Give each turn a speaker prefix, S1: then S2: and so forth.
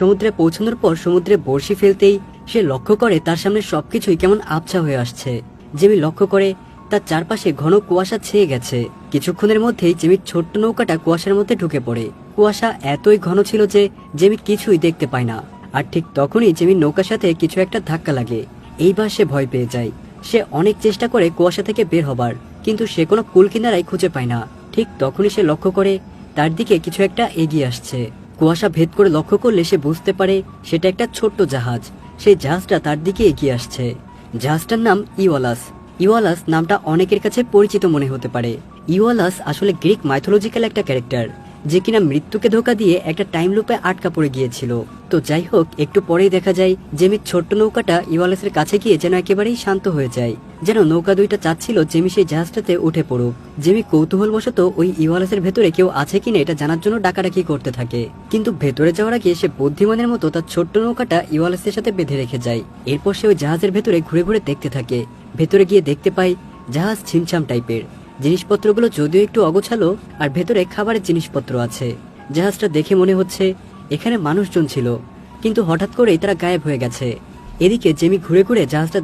S1: সমুদ্রে পৌঁছানোর পর সমুদ্রে বড়শি ফেলতেই সে লক্ষ্য করে তার সামনে সবকিছুই কেমন আবছা হয়ে আসছে। জেমি লক্ষ্য করে তার চারপাশে ঘন কুয়াশা ছেয়ে গেছে। কিছুক্ষণের মধ্যেই জেমির ছোট্ট নৌকাটা কুয়াশার মধ্যে ঢুকে পড়ে। কুয়াশা এতই ঘন ছিল যে জেমি কিছুই দেখতে পায় না। আর ঠিক তখনই জেমির নৌকার সাথে কিছু একটা ধাক্কা লাগে। এইবার সে ভয় পেয়ে যায়। সে অনেক চেষ্টা করে কুয়াশা থেকে বের হবার, কিন্তু সে কোনো কুল কিনারাই খুঁজে পায় না। ঠিক তখনই সে লক্ষ্য করে তার দিকে কিছু একটা এগিয়ে আসছে। কুয়াশা ভেদ করে লক্ষ্য করলে সে বুঝতে পারে সেটা একটা ছোট্ট জাহাজ। সেই জাহাজটা তার দিকে এগিয়ে আসছে। জাহাজটার নাম ইওয়ালাস। ইওয়ালাস নামটা অনেকের কাছে পরিচিত মনে হতে পারে। ইওয়ালাস আসলে গ্রিক মাইথোলজিক্যাল একটা ক্যারেক্টার। যে কিনা মৃত্যুকে ধোকা দিয়ে একটা টাইম লুপে আটকা পড়ে গিয়েছিল। তো যাই হোক, একটু পরেই দেখা যায় জেমির ছোট্ট নৌকাটা ইওয়ালাসের কাছে গিয়ে যেন একেবারেই শান্ত হয়ে যায় যেন নৌকা দুইটা চাচ্ছিল জেমি সেই জাহাজটাতে উঠে পড়ুক। জেমি কৌতূহলবশত ওই ইওয়ালাসের ভেতরে কেউ আছে কিনা এটা জানার জন্য ডাকাডাকি করতে থাকে। কিন্তু ভেতরে যাওয়ার আগে সে বুদ্ধিমানের মতো তার ছোট্ট নৌকাটা ইওয়ালাসের সাথে বেঁধে রেখে যায়। এরপর সে ওই জাহাজের ভেতরে ঘুরে ঘুরে দেখতে থাকে। ভেতরে গিয়ে দেখতে পায় জাহাজ ছিমছাম টাইপের। জিনিসপত্রগুলো যদিও একটু অগোছালো, আর ভেতরে খাবারের জিনিসপত্র আছে। জাহাজটা দেখে মনে হচ্ছে এখানে মানুষজন ছিল, কিন্তু হঠাৎ করেই তারা গায়েব হয়ে গেছে। এদিকে জেমি ঘুরে ঘুরে জাহাজটা